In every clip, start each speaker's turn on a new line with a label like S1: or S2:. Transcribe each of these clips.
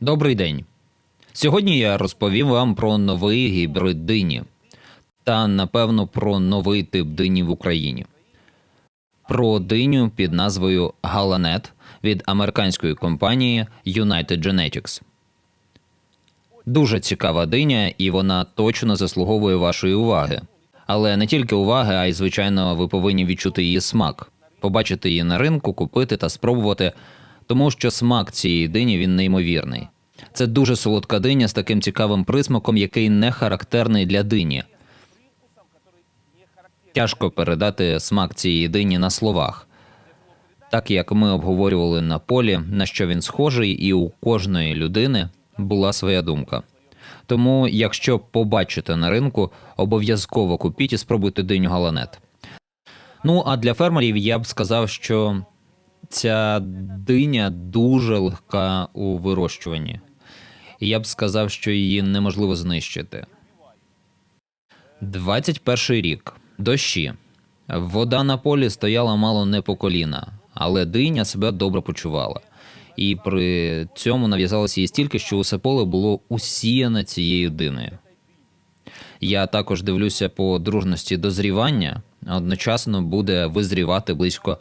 S1: Добрий день. Сьогодні я розповім вам про новий гібрид дині та, напевно, про новий тип дині в Україні. Про диню під назвою Галанет від американської компанії United Genetics. Дуже цікава диня, і вона точно заслуговує вашої уваги. Але не тільки уваги, а й звичайно, ви повинні відчути її смак, побачити її на ринку, купити та спробувати, тому що смак цієї дині він неймовірний. Це дуже солодка диня з таким цікавим присмаком, який не характерний для дині. Тяжко передати смак цієї дині на словах. Так як ми обговорювали на полі, на що він схожий, і у кожної людини була своя думка. Тому, якщо побачите на ринку, обов'язково купіть і спробуйте диню галанет. Ну а для фермерів я б сказав, що ця диня дуже легка у вирощуванні. Я б сказав, що її неможливо знищити. 21 рік. Дощі. Вода на полі стояла мало не по коліна, але диня себе добре почувала. І при цьому нав'язалося їй стільки, що усе поле було усіяне цією диною. Я також дивлюся по дружності дозрівання. Одночасно буде визрівати близько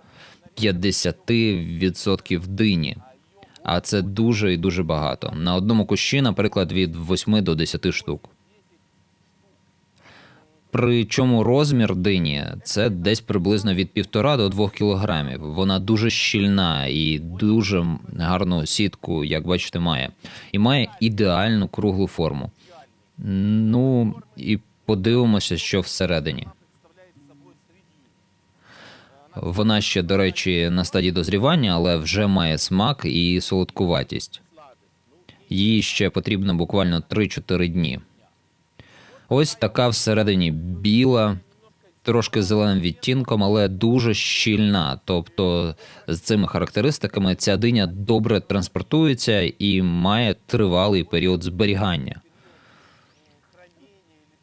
S1: 50% дині. А це дуже і дуже багато. На одному кущі, наприклад, від 8 до 10 штук. Причому розмір дині це десь приблизно від 1,5 до 2 кілограмів. Вона дуже щільна і дуже гарну сітку, як бачите, має. І має ідеальну круглу форму. Ну і подивимося, що всередині. Вона ще, до речі, на стадії дозрівання, але вже має смак і солодкуватість. Їй ще потрібно буквально 3-4 дні. Ось така всередині біла, трошки зеленим відтінком, але дуже щільна. Тобто з цими характеристиками ця диня добре транспортується і має тривалий період зберігання.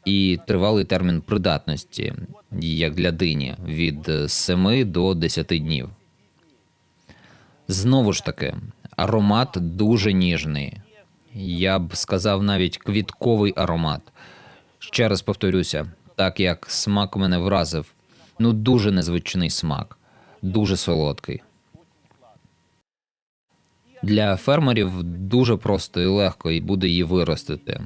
S1: І тривалий термін придатності, як для дині, від 7 до 10 днів. Знову ж таки, аромат дуже ніжний. Я б сказав навіть квітковий аромат. Ще раз повторюся, так як смак мене вразив. Ну, дуже незвичний смак, дуже солодкий. Для фермерів дуже просто і легко і буде її виростити,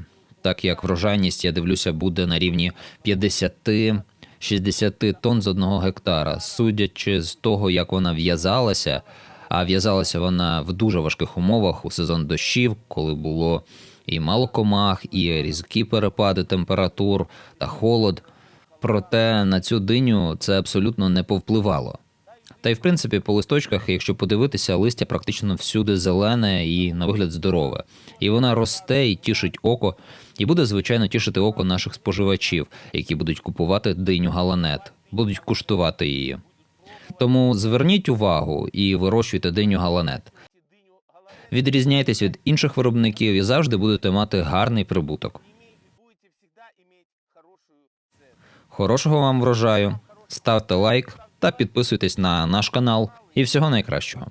S1: так як врожайність, я дивлюся, буде на рівні 50-60 тонн з одного гектара, судячи з того, як вона в'язалася. А в'язалася вона в дуже важких умовах у сезон дощів, коли було і мало комах, і різкі перепади температур та холод. Проте на цю диню це абсолютно не повпливало. Та й в принципі по листочках, якщо подивитися, листя практично всюди зелене і на вигляд здорове. І вона росте і тішить око, і буде звичайно тішити око наших споживачів, які будуть купувати диню галанет, будуть куштувати її. Тому зверніть увагу і вирощуйте диню галанет. Відрізняйтесь від інших виробників і завжди будете мати гарний прибуток. Хорошого вам врожаю, ставте лайк та підписуйтесь на наш канал. І всього найкращого.